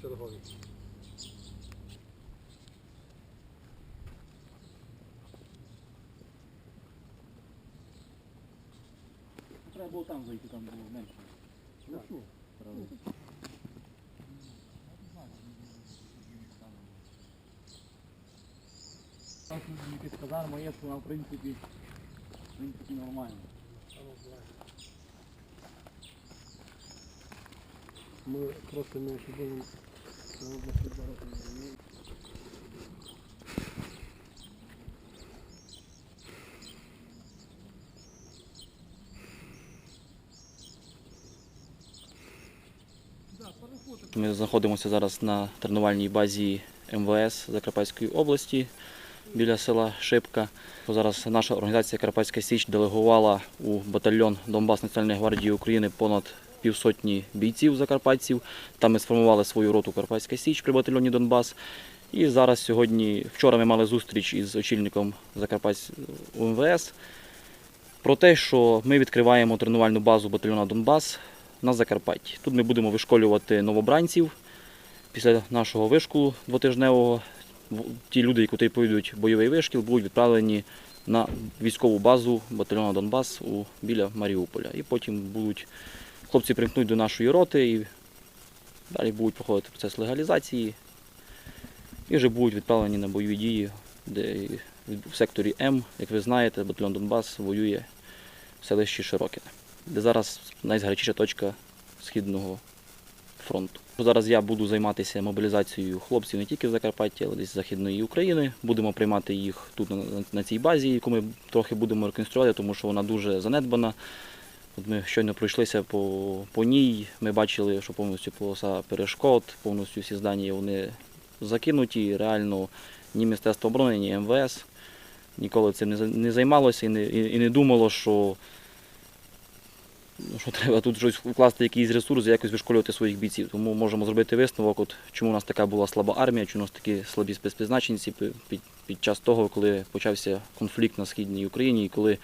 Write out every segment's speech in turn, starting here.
Чергові. Треба було там зайти, там було менше. Ну що? Там якийсь казарма є, що вона в принципі, в принципі нормально. Ми просто не будемо на. Ми знаходимося зараз на тренувальній базі МВС Закарпатської області біля села Шипка. Зараз наша організація Карпатська Січ делегувала у батальйон Донбас Національної гвардії України понад півсотні бійців закарпатців. Там ми сформували свою роту Карпатська Січ при батальйоні Донбас. І зараз сьогодні, вчора ми мали зустріч із очільником Закарпатського УМВС про те, що ми відкриваємо тренувальну базу батальйону Донбас на Закарпатті. Тут ми будемо вишколювати новобранців після нашого вишколу двотижневого. Ті люди, які пройдуть бойовий вишкіл, будуть відправлені на військову базу батальйону Донбас у, біля Маріуполя. І потім будуть хлопці примкнуть до нашої роти і далі будуть проходити процес легалізації. І вже будуть відправлені на бойові дії, де в секторі М, як ви знаєте, батальйон Донбас воює в селищі Широкине де зараз найзгарячіша точка Східного фронту. Зараз я буду займатися мобілізацією хлопців не тільки в Закарпатті, але десь з Західної України. Будемо приймати їх тут на, цій базі, яку ми трохи будемо реконструювати, тому що вона дуже занедбана. От ми щойно пройшлися по, по ній. Ми бачили, що повністю полоса перешкод, повністю всі здання вони закинуті. Реально ні Міністерство оборони, ні МВС ніколи цим не займалося і не, і, не думало, що що треба тут вкласти якийсь ресурс якось вишколювати своїх бійців. Тому можемо зробити висновок, от чому у нас така була слаба армія, чому у нас такі слабі спецпризначенці під, під час того, коли почався конфлікт на східній Україні, і коли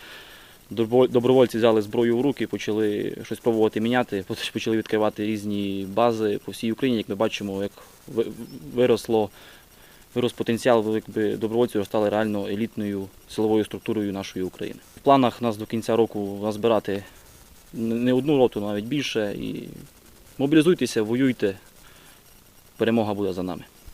добровольці взяли зброю в руки, почали щось пробувати міняти, почали відкривати різні бази по всій Україні. Як ми бачимо, як виросло. Вирос потенціал, якби добровольці стали реально елітною силовою структурою нашої України. В планах нас до кінця року назбирати не одну роту, навіть більше. І мобілізуйтеся, воюйте. Перемога буде за нами.